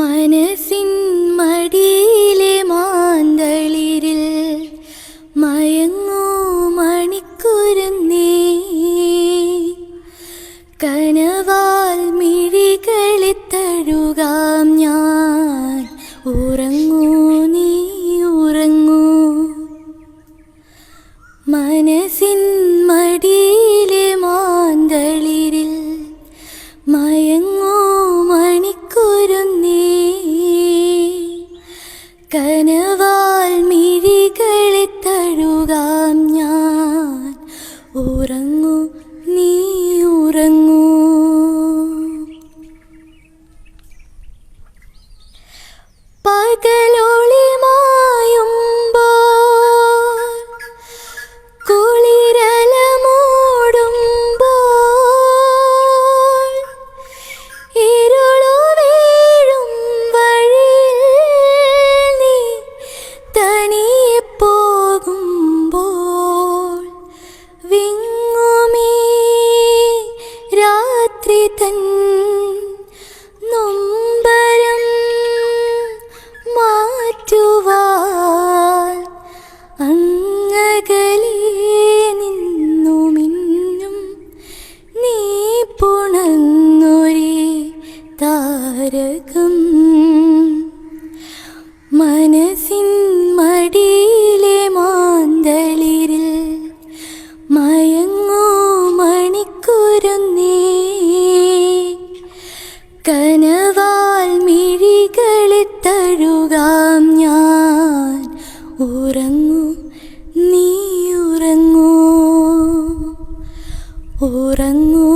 മനസ്സിൻ മടിയിലെ മാന്തളിരിൽ മയങ്ങൂ മണിക്കുരുന്നേ. കനവാൽ മിഴികളിത്ത കനവാൽ മിഴികളെ തഴുകാം ഞാൻ. ഉറങ്ങൂ ഹരിതൻ ഉറങ്ങൂ.